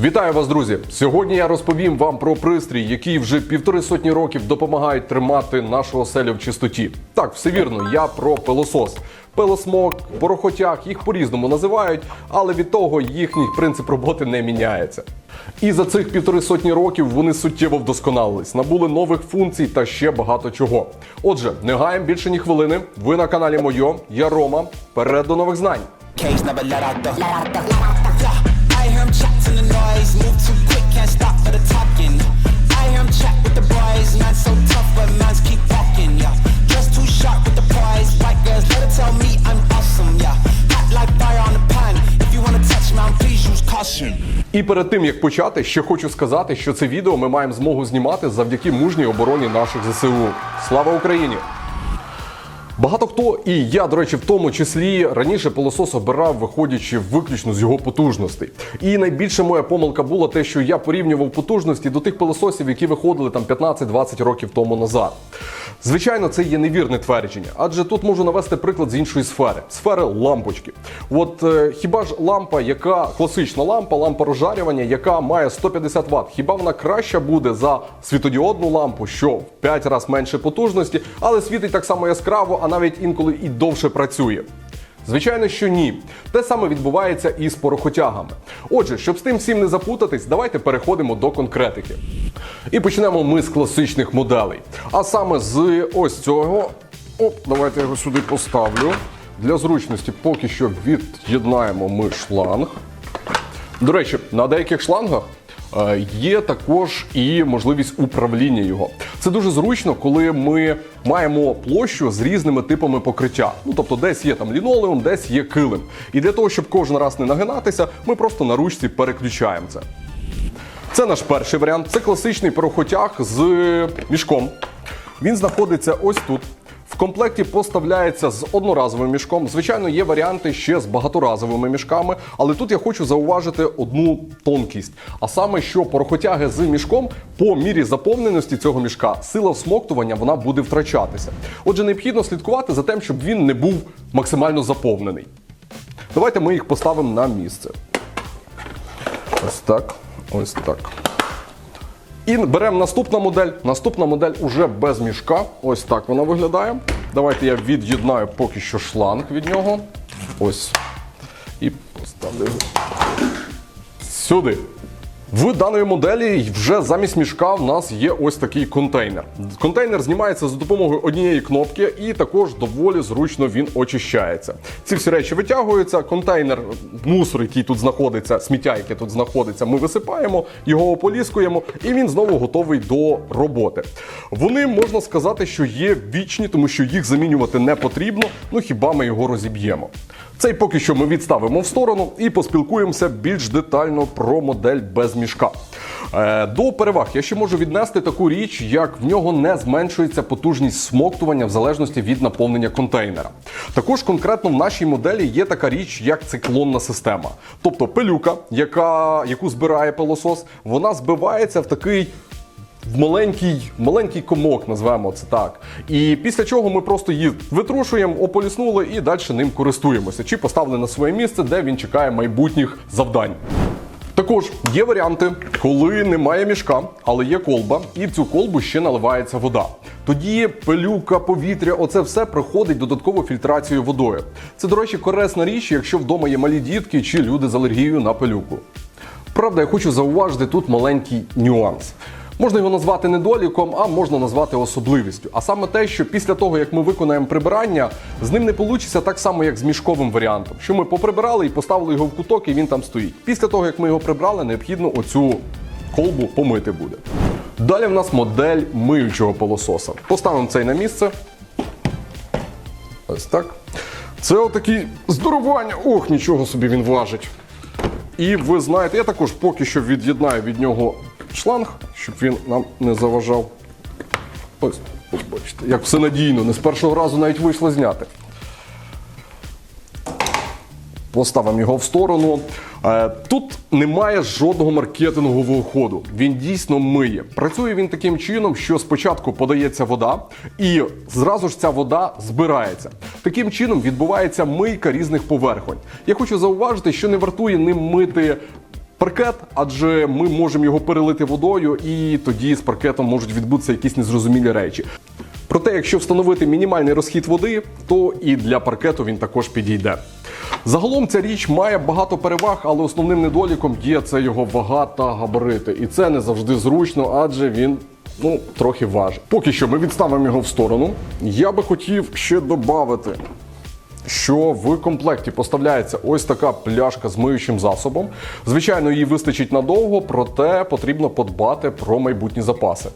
Вітаю вас, друзі! Сьогодні я розповім вам про пристрій, який вже півтори сотні років допомагає тримати нашу оселю в чистоті. Так, все вірно, я про пилосос. Пилосмок, порохотяг, їх по-різному називають, але від того їхній принцип роботи не міняється. І за цих півтори сотні років вони суттєво вдосконалились, набули нових функцій та ще багато чого. Отже, не гаємо більше ні хвилини. Ви на каналі Мойо, я Рома. Перед до нових знань. Noise. Move too quick, can't stop for the talking. I him chat with the boys. Man, so tough, but mans keep walking. Yeah, just too sharp with the prize. White girls, let her tell me I'm awesome. Yeah, hot like fire on the pan. If you wanna touch me, please use caution. І перед тим як почати, ще хочу сказати, що це відео ми маємо змогу знімати завдяки мужній обороні наших ЗСУ. Слава Україні! Багато хто, і я, до речі, в тому числі раніше пилосос обирав, виходячи виключно з його потужностей. І найбільша моя помилка була те, що я порівнював потужності до тих пилососів, які виходили там 15-20 років тому назад. Звичайно, це є невірне твердження, адже тут можу навести приклад з іншої сфери сфери лампочки. От е, хіба ж лампа, яка класична лампа, лампа розжарювання, яка має 150 Вт, хіба вона краща буде за світодіодну лампу, що в 5 разів менше потужності, але світить так само яскраво, а навіть інколи і довше працює. Звичайно, що ні. Те саме відбувається і з порохотягами. Отже, щоб з тим всім не запутатись, давайте переходимо до конкретики. І почнемо ми з класичних моделей. А саме з ось цього. Оп, давайте його сюди поставлю. Для зручності поки що від'єднаємо ми шланг. До речі, на деяких шлангах є також і можливість управління його. Це дуже зручно, коли ми маємо площу з різними типами покриття. Ну тобто, десь є там лінолеум, десь є килим. І для того, щоб кожен раз не нагинатися, ми просто на ручці переключаємо це. Це наш перший варіант. Це класичний порохотяг з мішком. Він знаходиться ось тут. В комплекті поставляється з одноразовим мішком. Звичайно, є варіанти ще з багаторазовими мішками, але тут я хочу зауважити одну тонкість. А саме, що порохотяги з мішком по мірі заповненості цього мішка сила всмоктування вона буде втрачатися. Отже, необхідно слідкувати за тим, щоб він не був максимально заповнений. Давайте ми їх поставимо на місце. Ось так. Ось так. І беремо наступну модель. Наступна модель уже без мішка. Ось так вона виглядає. Давайте я від'єднаю поки що шланг від нього. Ось. І поставлю сюди. В даної моделі вже замість мішка в нас є ось такий контейнер. Контейнер знімається за допомогою однієї кнопки, і також доволі зручно він очищається. Ці всі речі витягуються. Контейнер, мусор, який тут знаходиться, сміття, яке тут знаходиться, ми висипаємо, його ополіскуємо, і він знову готовий до роботи. Вони можна сказати, що є вічні, тому що їх замінювати не потрібно. Ну хіба ми його розіб'ємо. Цей поки що ми відставимо в сторону і поспілкуємося більш детально про модель без мішка. Е, До переваг я ще можу віднести таку річ, як в нього не зменшується потужність смоктування в залежності від наповнення контейнера. Також конкретно в нашій моделі є така річ, як циклонна система. Тобто пилюка, яка, яку збирає пилосос, вона збивається в такий в маленький, маленький комок, назвемо це так. І після чого ми просто її витрушуємо, ополіснули і далі ним користуємося. Чи поставили на своє місце, де він чекає майбутніх завдань. Також є варіанти, коли немає мішка, але є колба, і в цю колбу ще наливається вода. Тоді пилюка, повітря, оце все проходить додаткову фільтрацію водою. Це, до речі, корисна річ, якщо вдома є малі дітки чи люди з алергією на пилюку. Правда, я хочу зауважити тут маленький нюанс. Можна його назвати недоліком, а можна назвати особливістю. А саме те, що після того, як ми виконаємо прибирання, з ним не вийде так само, як з мішковим варіантом. Що ми поприбирали і поставили його в куток, і він там стоїть. Після того, як ми його прибрали, необхідно оцю колбу помити буде. Далі в нас модель миючого пилососа. Поставимо цей на місце. Ось так. Це отакий здорування. Ох, нічого собі він важить. І ви знаєте, я також поки що від'єднаю від нього шланг, щоб він нам не заважав. Ось, ось бачите, як все надійно, не з першого разу навіть вийшло зняти. Поставимо його в сторону. Е, Тут немає жодного маркетингового ходу. Він дійсно миє. Працює він таким чином, що спочатку подається вода, і зразу ж ця вода збирається. Таким чином відбувається мийка різних поверхонь. Я хочу зауважити, що не вартує ним мити паркет, адже ми можемо його перелити водою, і тоді з паркетом можуть відбутися якісь незрозумілі речі. Проте, якщо встановити мінімальний розхід води, то і для паркету він також підійде. Загалом ця річ має багато переваг, але основним недоліком є це його вага та габарити. І це не завжди зручно, адже він ну, трохи важить. Поки що ми відставимо його в сторону. Я би хотів ще додати, що в комплекті поставляється ось така пляшка з миючим засобом. Звичайно, її вистачить надовго, проте потрібно подбати про майбутні запаси.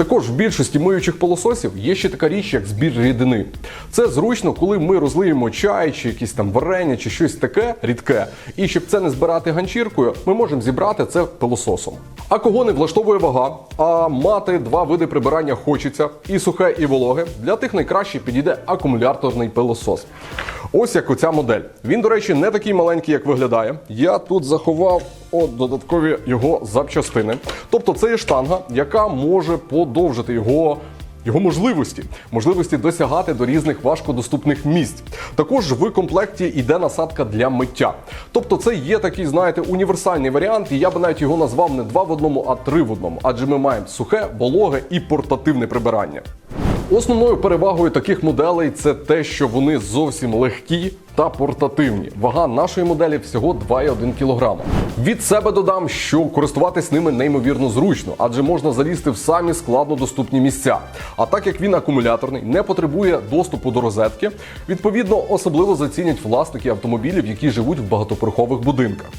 Також в більшості миючих пилососів є ще така річ, як збір рідини. Це зручно, коли ми розлиємо чай чи якісь там варення, чи щось таке рідке. І щоб це не збирати ганчіркою, ми можемо зібрати це пилососом. А кого не влаштовує вага, а мати два види прибирання хочеться і сухе, і вологе. Для тих найкраще підійде акумуляторний пилосос. Ось як оця модель. Він, до речі, не такий маленький, як виглядає. Я тут заховав от додаткові його запчастини. Тобто це є штанга, яка може подовжити його. Його можливості, можливості досягати до різних важкодоступних місць. Також в комплекті йде насадка для миття. Тобто, це є такий, знаєте, універсальний варіант, і я би навіть його назвав не два в одному, а три в одному. Адже ми маємо сухе, вологе і портативне прибирання. Основною перевагою таких моделей це те, що вони зовсім легкі та портативні. Вага нашої моделі всього 2,1 кг. Від себе додам, що користуватись ними неймовірно зручно, адже можна залізти в самі складно доступні місця. А так як він акумуляторний, не потребує доступу до розетки, відповідно особливо зацінять власники автомобілів, які живуть в багатоповерхових будинках.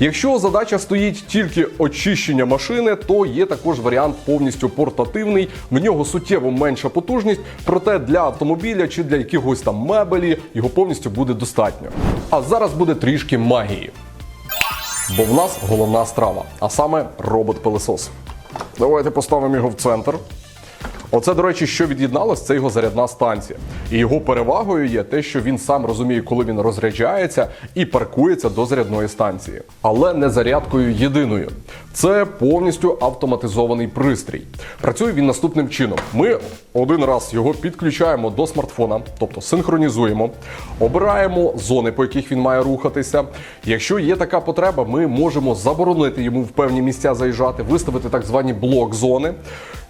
Якщо задача стоїть тільки очищення машини, то є також варіант повністю портативний. В нього суттєво менша потужність, проте для автомобіля чи для якихось там мебелі його повністю буде достатньо. А зараз буде трішки магії. Бо в нас головна страва, а саме робот-пилесос. Давайте поставимо його в центр. Оце, до речі, що від'єдналось, це його зарядна станція. І його перевагою є те, що він сам розуміє, коли він розряджається і паркується до зарядної станції. Але не зарядкою єдиною. Це повністю автоматизований пристрій. Працює він наступним чином: ми один раз його підключаємо до смартфона, тобто синхронізуємо, обираємо зони, по яких він має рухатися. Якщо є така потреба, ми можемо заборонити йому в певні місця заїжджати, виставити так звані блок-зони.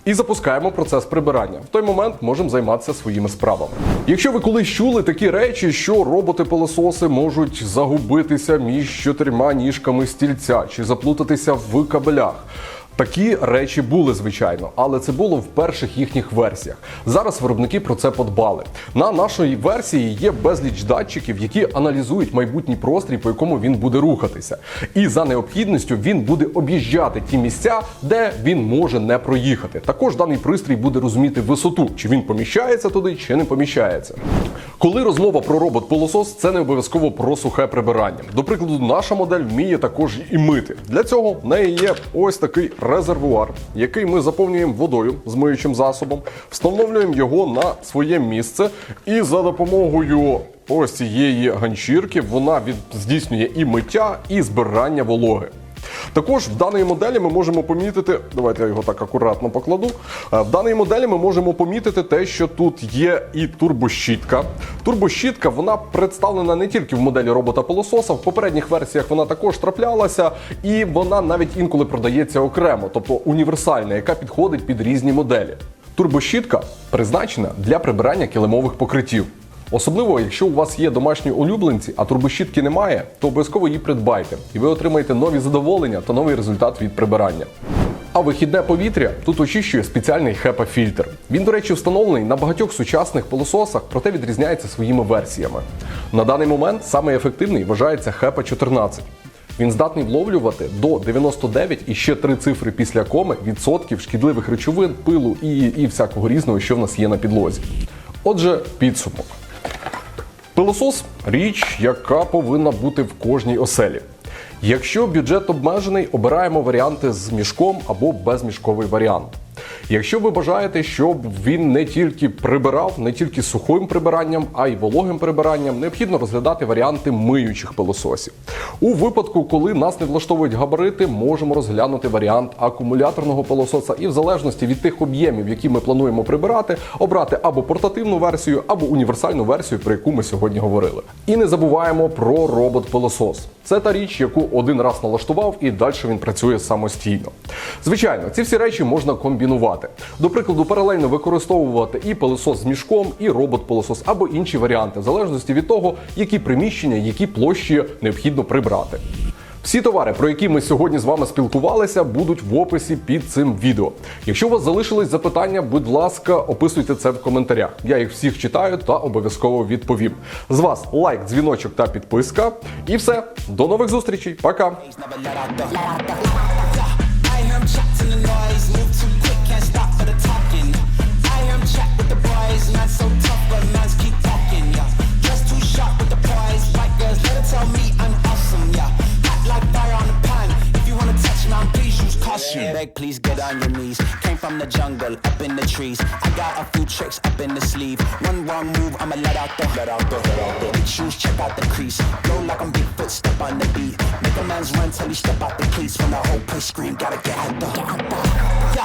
І запускаємо процес прибирання. В той момент можемо займатися своїми справами. Якщо ви колись чули такі речі, що роботи-пилососи можуть загубитися між чотирма ніжками стільця чи заплутатися в кабелях. Такі речі були, звичайно, але це було в перших їхніх версіях. Зараз виробники про це подбали. На нашій версії є безліч датчиків, які аналізують майбутній прострій, по якому він буде рухатися. І за необхідністю він буде об'їжджати ті місця, де він може не проїхати. Також даний пристрій буде розуміти висоту, чи він поміщається туди, чи не поміщається. Коли розмова про робот-пилосос, це не обов'язково про сухе прибирання. До прикладу, наша модель вміє також і мити. Для цього в неї є ось такий резервуар, який ми заповнюємо водою з миючим засобом, встановлюємо його на своє місце, і за допомогою ось цієї ганчірки вона від здійснює і миття, і збирання вологи. Також в даній моделі ми можемо помітити, давайте я його так акуратно покладу. Е, В даній моделі ми можемо помітити те, що тут є і турбощітка. Турбощітка вона представлена не тільки в моделі робота пилососа, в попередніх версіях вона також траплялася, і вона навіть інколи продається окремо, тобто універсальна, яка підходить під різні моделі. Турбощітка призначена для прибирання килимових покриттів. Особливо, якщо у вас є домашні улюбленці, а турбощітки немає, то обов'язково її придбайте, і ви отримаєте нові задоволення та новий результат від прибирання. А вихідне повітря тут очищує спеціальний HEPA-фільтр. Він, до речі, встановлений на багатьох сучасних пилососах, проте відрізняється своїми версіями. На даний момент самий ефективний вважається HEPA 14. Він здатний вловлювати до 99 і ще три цифри після коми відсотків шкідливих речовин, пилу і, і всякого різного, що в нас є на підлозі. Отже, підсумок. Пилосос річ, яка повинна бути в кожній оселі. Якщо бюджет обмежений, обираємо варіанти з мішком або безмішковий варіант. Якщо ви бажаєте, щоб він не тільки прибирав, не тільки сухим прибиранням, а й вологим прибиранням, необхідно розглядати варіанти миючих пилососів. У випадку, коли нас не влаштовують габарити, можемо розглянути варіант акумуляторного пилососа і в залежності від тих об'ємів, які ми плануємо прибирати, обрати або портативну версію, або універсальну версію, про яку ми сьогодні говорили. І не забуваємо про робот-пилосос. Це та річ, яку один раз налаштував, і далі він працює самостійно. Звичайно, ці всі речі можна комбінувати. До прикладу, паралельно використовувати і пилосос з мішком, і робот-пилосос або інші варіанти, в залежності від того, які приміщення, які площі необхідно прибрати. Всі товари, про які ми сьогодні з вами спілкувалися, будуть в описі під цим відео. Якщо у вас залишились запитання, будь ласка, описуйте це в коментарях. Я їх всіх читаю та обов'язково відповім. З вас лайк, дзвіночок та підписка. І все, до нових зустрічей. Пока! Man so tough, but mans keep talking. Yeah, just too sharp with the prize, white girls let her tell me I'm awesome. Yeah, hot like fire on the pan. If you wanna touch me, please use caution. Beg, please get on your knees. Came from the jungle, up in the trees. I got a few tricks up in the sleeve. One wrong move, I'ma let out the let out the let out the. Big shoes, check out the crease. Blow like I'm Bigfoot, step on the beat. Make a man's run till he step out the cleats. When the whole place scream, gotta get out the. Get out the. Yeah.